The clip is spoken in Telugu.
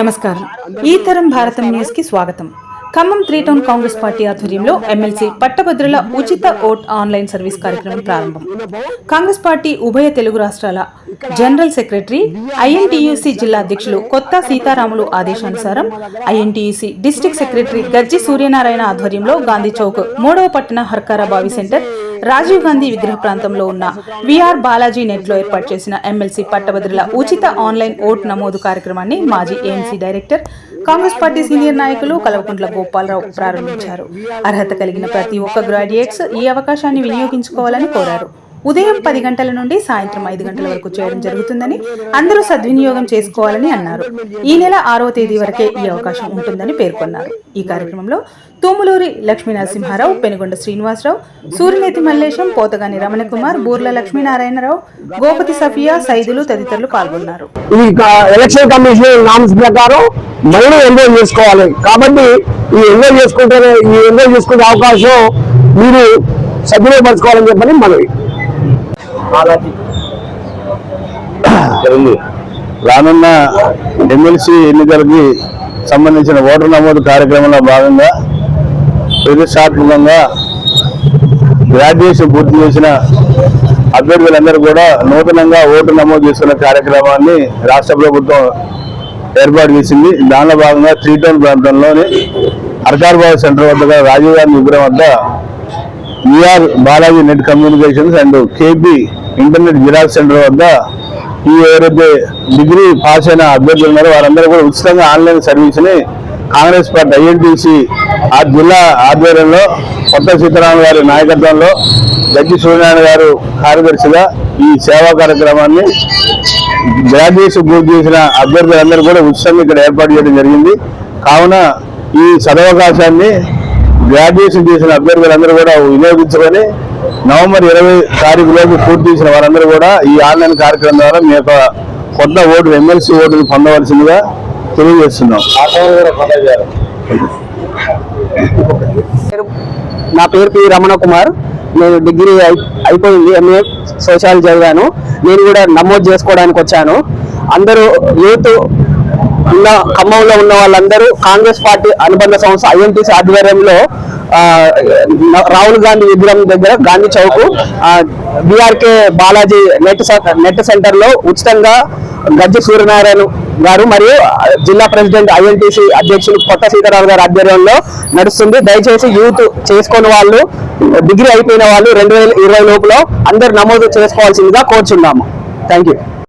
నమస్కారం. ఈ తరం భారతం న్యూస్కి స్వాగతం. Khammam three town Congress party ఆధ్వర్యంలో ఎమ్మెల్సీ పట్టభద్రుల ఉచిత ఓట్ ఆన్లైన్ సర్వీస్ కార్యక్రమం ప్రారంభం. కాంగ్రెస్ పార్టీ ఉభయ తెలుగు రాష్ట్రాల జనరల్ సెక్రటరీ ఐఎన్టీయూసీ జిల్లా అధ్యక్షులు కొత్త సీతారాములు ఆదేశానుసారం ఐఎన్టీయూసీ డిస్టిక్ సెక్రటరీ గజ్జి సూర్యనారాయణ ఆధ్వర్యంలో గాంధీ చౌక్ మూడవ పట్టణ హర్కారా బావి సెంటర్ రాజీవ్ గాంధీ విగ్రహ ప్రాంతంలో ఉన్న విఆర్ బాలాజీ నెట్లో ఏర్పాటు చేసిన ఎమ్మెల్సీ పట్టభద్రుల ఉచిత ఆన్లైన్ ఓట్ నమోదు కార్యక్రమాన్ని మాజీ AMC director Congress party senior నాయకులు కలవకుంట్ల గోపాలరావు ప్రారంభించారు. అర్హత కలిగిన ప్రతి ఒక్క గ్రాడ్యుయేట్స్ ఈ అవకాశాన్ని వినియోగించుకోవాలని కోరారు. ఉదయం పది గంటల నుండి సాయంత్రం ఐదు గంటల వరకు చేయడం జరుగుతుందని అందరూ సద్వినియోగం చేసుకోవాలని అన్నారు. ఈ నెల ఆరవ తేదీ వరకే ఈ అవకాశం ఉంటుందని పేర్కొన్నారు. ఈ కార్యక్రమంలో తూములూరి లక్ష్మీ నరసింహారావు పెనుగొండ శ్రీనివాసరావు సూర్యనేతి మల్లేశం పోతగాని రమణకుమార్ బూర్ల లక్ష్మీనారాయణరావు గోపతి సఫియా సైదులు తదితరులు పాల్గొన్నారు. ఈ ఎలక్షన్ కమిషన్ నామ్స్ ప్రకారం మళ్ళీ ఎంజాయ్ చేసుకోవాలి. కాబట్టి ఈ ఎంజాయ్ చేసుకుంటే ఈ ఎంజాయ్ చేసుకునే అవకాశం మీరు సద్వినియోగపరచుకోవాలని చెప్పని మనవి. రానున్న ఎమ్మెల్సీ ఎన్నికలకి సంబంధించిన ఓటర్ నమోదు కార్యక్రమంలో భాగంగా ప్రతిష్టాత్మకంగా గ్రాడ్యుయేషన్ పూర్తి చేసిన అభ్యర్థులందరూ కూడా నూతనంగా ఓటు నమోదు చేసుకున్న కార్యక్రమాన్ని రాష్ట్ర ప్రభుత్వం ఏర్పాటు చేసింది. దానిలో భాగంగా త్రీ టౌన్ ప్రాంతంలోని అర్కార్బాబు సెంటర్ వద్ద రాజీవ్ గాంధీ విగ్రహం వద్ద VR Balaji net communications and KP internet xerox centre వద్ద ఈ ఎవరైతే డిగ్రీ పాస్ అయిన అభ్యర్థులు ఉన్నారో వారందరూ కూడా ఉచితంగా ఆన్లైన్ సర్వీస్ని కాంగ్రెస్ పార్టీ ఐఎన్టీసీ ఆ జిల్లా ఆధ్వర్యంలో కొత్త సీతారామ గారి నాయకత్వంలో జడ్జి సూర్యనారాయణ గారు కార్యదర్శిగా ఈ సేవా కార్యక్రమాన్ని గ్రాడ్యుయేషన్ పూర్తి చేసిన అభ్యర్థులందరూ కూడా ఉచితంగా ఇక్కడ ఏర్పాటు చేయడం జరిగింది. కావున ఈ సదవకాశాన్ని గ్రాడ్యుయేషన్ చేసిన అభ్యర్థులందరూ కూడా వినియోగించుకొని నవంబర్ ఇరవై తారీఖులోకి పూర్తి చేసిన వారందరూ కూడా ఈ ఆన్లైన్ కార్యక్రమం ద్వారా మీ యొక్క కొత్త ఓటు ఎమ్మెల్సీ ఓటును పొందవలసిందిగా తెలియజేస్తున్నాం. నా పేరు పి రమణ కుమార్. నేను డిగ్రీ అయి- అయిపోయింది ఎంఏ సోషల్ చదివాను. నేను కూడా నమోదు చేసుకోవడానికి వచ్చాను. అందరూ యూత్ ఉన్న ఖమ్మంలో ఉన్న వాళ్ళందరూ కాంగ్రెస్ పార్టీ అనుబంధ సంస్థ ఐఎన్టీసీ ఆధ్వర్యంలో రాహుల్ గాంధీ విగ్రహం దగ్గర Gandhi Chowk BRK Balaji net net సెంటర్లో ఉచితంగా గజ్జి సూర్యనారాయణ గారు మరియు జిల్లా ప్రెసిడెంట్ ఐఎన్టీసీ అధ్యక్షులు కొత్త సీతారావు గారి ఆధ్వర్యంలో నడుస్తుంది. దయచేసి యూత్ చేసుకున్న వాళ్ళు డిగ్రీ అయిపోయిన వాళ్ళు రెండు వేల ఇరవై లోపల అందరు నమోదు చేసుకోవాల్సిందిగా కోరుచున్నాము. Thank you